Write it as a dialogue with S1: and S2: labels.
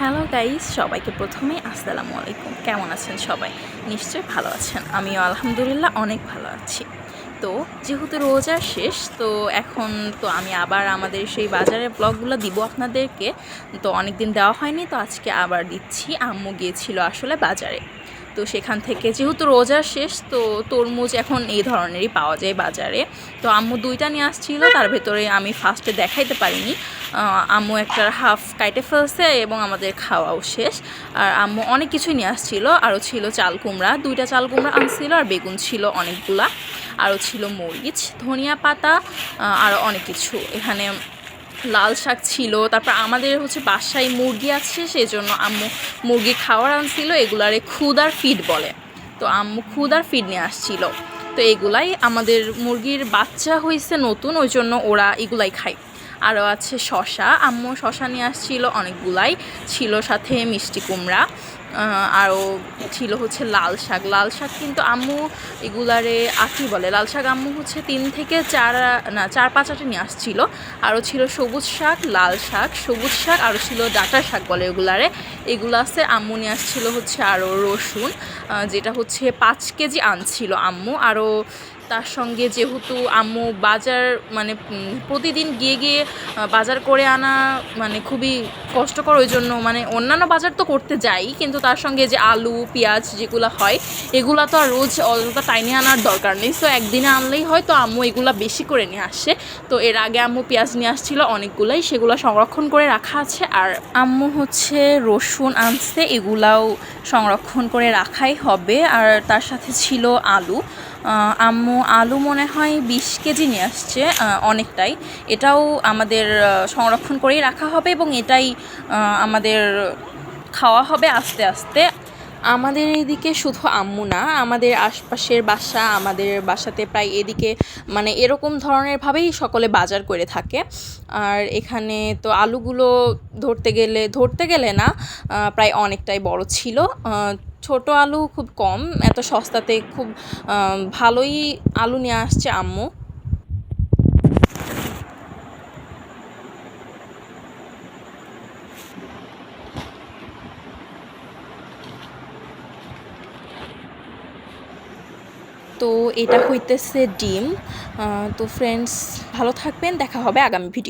S1: Hello guys সবাইকে প্রথমে আসসালামু আলাইকুম। কেমন আছেন সবাই? নিশ্চয়ই ভালো আছেন। আমিও আলহামদুলিল্লাহ অনেক ভালো আছি। তো, যেহেতু রোজা শেষ, তো এখন তো আমি আবার আমাদের সেই বাজারের ব্লগগুলো দিব আপনাদেরকে। তো অনেক দিন দেওয়া হয়নি, তো আজকে আবার দিচ্ছি। আম্মু গিয়েছিল আসলে বাজারে। তো সেখান থেকে যেহেতু রোজার শেষ, তো তরমুজ এখন এই ধরনেরই পাওয়া যায় বাজারে। তো আম্মু দুইটা নিয়ে আসছিল, তার ভেতরে আমি ফার্স্টে দেখাইতে পারিনি। আম্মু একটা হাফ কাইটে ফেলছে এবং আমাদের খাওয়াও শেষ। আর আম্মু অনেক কিছুই নিয়ে আসছিল, আরও ছিল চাল কুমড়া, দুইটা চাল কুমড়া আনছিল, আর বেগুন ছিল অনেকগুলা। আরও ছিল মরিচ, ধনিয়া পাতা আরও অনেক কিছু। এখানে লাল শাক ছিল, তারপর আমাদের হচ্ছে বাসায় মুরগি আছে সেই জন্য আম্মু মুরগি খাওয়ার আনছিল, এগুলারে খুদার ফিড বলে। তো আম্মু খুদার ফিড নিয়ে আসছিল। তো এগুলাই আমাদের মুরগির বাচ্চা হয়েছে নতুন ওই জন্য ওরা এগুলাই খায়। আরও আছে শশা, আম্মু শশা নিয়ে আসছিল, অনেকগুলাই। ছিল সাথে মিষ্টি কুমড়া। আরও ছিল হচ্ছে লাল শাক। লাল শাক কিন্তু আম্মু এগুলারে আখি বলে। লাল শাক আম্মু হচ্ছে তিন থেকে চার, না, চার, পাঁচ আটে নিয়ে আসছিল। আরও ছিল সবুজ শাক, লাল শাক, সবুজ শাক, আরও ছিল ডাটা শাক বলে এগুলারে। এগুলো আছে আম্মু নিয়ে আসছিল হচ্ছে আরও রসুন যেটা হচ্ছে পাঁচ কেজি আনছিল আম্মু। আরও তার সঙ্গে যেহেতু আম্মু বাজার মানে প্রতিদিন গিয়ে গিয়ে বাজার করে আনা মানে খুবই কষ্টকর। ওই জন্য মানে অন্যান্য বাজার তো করতে যাই, কিন্তু তার সঙ্গে যে আলু, পেঁয়াজ যেগুলো হয়, এগুলো তো আর রোজ অযথা টাইনে আনার দরকার নেই। সো একদিনে আনলেই হয়, তো আম্মু এগুলো বেশি করে নিয়ে আসে। তো এর আগে আম্মু পেঁয়াজ নিয়ে আসছিল অনেকগুলাই, সেগুলো সংরক্ষণ করে রাখা আছে। আর আম্মু হচ্ছে রসুন আনছে, এগুলাও সংরক্ষণ করে রাখাই হবে। আর তার সাথে ছিল আলু। আম্মু আলু মনে হয় বিশ কেজি নিয়ে আসছে অনেকটাই। এটাও আমাদের সংরক্ষণ করেই রাখা হবে এবং এটাই আমাদের খাওয়া হবে আস্তে আস্তে। আমাদের এদিকে শুধু আম্মু না, আমাদের আশপাশের বাসা, আমাদের বাসাতে প্রায় এদিকে মানে এরকম ধরনের ভাবেই সকলে বাজার করে থাকে। আর এখানে তো আলুগুলো ধরতে গেলে ধরতে গেলে না প্রায় অনেকটাই বড় ছিল। ছোট আলু খুব কম, এত সস্তাতে খুব ভালোই আলু নিয়ে আসছে আম্মু। তো এটা হইতেছে ডিম। তো ফ্রেন্ডস ভালো থাকবেন দেখা হবে আগামী ভিডিও